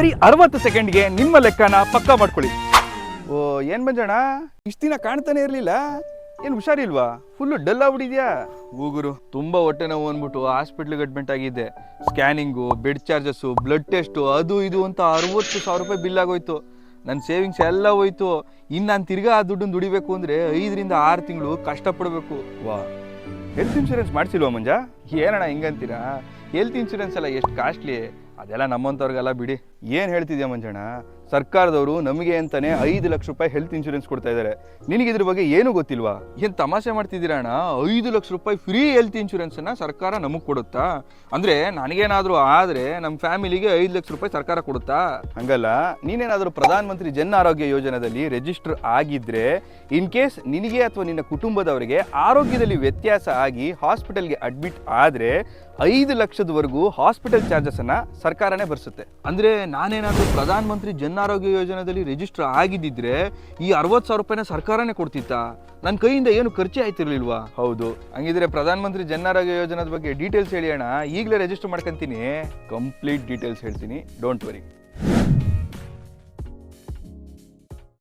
ಬರೀ ಅರವತ್ತು ಸೆಕೆಂಡ್ಗೆ ನಿಮ್ಮ ಲೆಕ್ಕನ ಪಕ್ಕಾ ಮಾಡ್ಕೊಳ್ಳಿ. ಓ ಏನ್ ಮಂಜಣ್ಣ? ಇಷ್ಟ ದಿನ ಕಾಣ್ತಾನೆ ಇರ್ಲಿಲ್ಲ. ಏನು ಹುಷಾರಿಲ್ವಾ? Full dull ಆಗ್ಬಿಟ್ಟಿದ್ಯಾ? ಹೂಗುರು ತುಂಬಾ ಹೊಟ್ಟೆ ನೋವು ಅಂದ್ಬಿಟ್ಟು ಹಾಸ್ಪಿಟ್ಲಿಗೆ ಅಡ್ಮಿಟ್ ಆಗಿದ್ದೆ. Scanning bed charges blood test ಅದು ಇದು ಅಂತ ಅರವತ್ತು ಸಾವಿರ ರೂಪಾಯಿ ಬಿಲ್ ಆಗೋಯ್ತು. ನನ್ನ ಸೇವಿಂಗ್ಸ್ ಎಲ್ಲ ಹೋಯ್ತು. ಇನ್ನು ನಾನು ತಿರ್ಗಾ ಆ ದುಡ್ಡನ್ನು ದುಡಿಬೇಕು ಅಂದರೆ ಐದರಿಂದ ಆರು ತಿಂಗಳು ಕಷ್ಟಪಡಬೇಕು. ವಾ. ಹೆಲ್ತ್ ಇನ್ಶೂರೆನ್ಸ್ ಮಾಡಿಸಿಲ್ವಾ ಮಂಜ? ಏನಣ್ಣ ಹಿಂಗಂತೀರಾ? ಹೆಲ್ತ್ ಇನ್ಶೂರೆನ್ಸ್ ಎಲ್ಲ ಎಷ್ಟು ಕಾಸ್ಟ್ಲಿ ಅದೆಲ್ಲ ನಮ್ಮಂಥವ್ರಿಗೆಲ್ಲ ಬಿಡಿ. ಏನು ಹೇಳ್ತಿದ್ಯಾ ಮಂಜಣ್ಣ? ಸರ್ಕಾರದವರು ನಮಗೆ ಅಂತಾನೆ ಐದು ಲಕ್ಷ ರೂಪಾಯಿ ಹೆಲ್ತ್ ಇನ್ಶೂರೆನ್ಸ್ ಕೊಡ್ತಾ ಇದ್ದಾರೆ. ನಿನಗೆ ಇದ್ರ ಬಗ್ಗೆ ಏನು ಗೊತ್ತಿಲ್ವಾ? ಏನು ತಮಾಷೆ ಮಾಡ್ತಿದ್ದೀರಣ್ಣ ಐದು ಲಕ್ಷ ರೂಪಾಯಿ ಫ್ರೀ ಹೆಲ್ತ್ ಇನ್ಶೂರೆನ್ಸನ್ನು ಸರ್ಕಾರ ನಮಗೆ ಕೊಡುತ್ತಾ? ಅಂದರೆ ನನಗೇನಾದರೂ ಆದರೆ ನಮ್ಮ ಫ್ಯಾಮಿಲಿಗೆ ಐದು ಲಕ್ಷ ರೂಪಾಯಿ ಸರ್ಕಾರ ಕೊಡುತ್ತಾ? ಹಂಗಲ್ಲ ನೀನೇನಾದರೂ ಪ್ರಧಾನ ಮಂತ್ರಿ ಜನ್ ಆರೋಗ್ಯ ಯೋಜನೆಯಲ್ಲಿ ರಿಜಿಸ್ಟರ್ ಆಗಿದ್ರೆ ಇನ್ ಕೇಸ್ ನಿನಗೆ ಅಥವಾ ನಿನ್ನ ಕುಟುಂಬದವರಿಗೆ ಆರೋಗ್ಯದಲ್ಲಿ ವ್ಯತ್ಯಾಸ ಆಗಿ ಹಾಸ್ಪಿಟಲ್ಗೆ ಅಡ್ಮಿಟ್ ಆದರೆ ಐದು ಲಕ್ಷದವರೆಗೂ ಹಾಸ್ಪಿಟಲ್ ಚಾರ್ಜಸ್ ಅನ್ನ ಸರ್ಕಾರನೇ ಭರಿಸುತ್ತೆ. ಅಂದ್ರೆ ನಾನೇನಾದರೂ ಪ್ರಧಾನಮಂತ್ರಿ ಜನ್ ಆರೋಗ್ಯ ಯೋಜನೆಯಲ್ಲಿ ರಿಜಿಸ್ಟರ್ ಆಗಿದ್ದಿದ್ರೆ ಈ ಅರವತ್ತು ಸಾವಿರ ರೂಪಾಯಿನ ಸರ್ಕಾರನೇ ಕೊಡ್ತಿತ್ತಾ? ನನ್ನ ಕೈಯಿಂದ ಏನು ಖರ್ಚೆ ಆಯ್ತಿರ್ಲಿಲ್ವಾ? ಹೌದು. ಹಂಗಿದ್ರೆ ಪ್ರಧಾನ ಮಂತ್ರಿ ಜನ್ ಆರೋಗ್ಯ ಯೋಜನೆದ ಬಗ್ಗೆ ಡೀಟೇಲ್ಸ್ ಹೇಳಿ ಅಣ್ಣ ಈಗಲೇ ರಿಜಿಸ್ಟರ್ ಮಾಡ್ಕೊಂತೀನಿ. ಕಂಪ್ಲೀಟ್ ಡೀಟೇಲ್ಸ್ ಹೇಳ್ತೀನಿ. Don't worry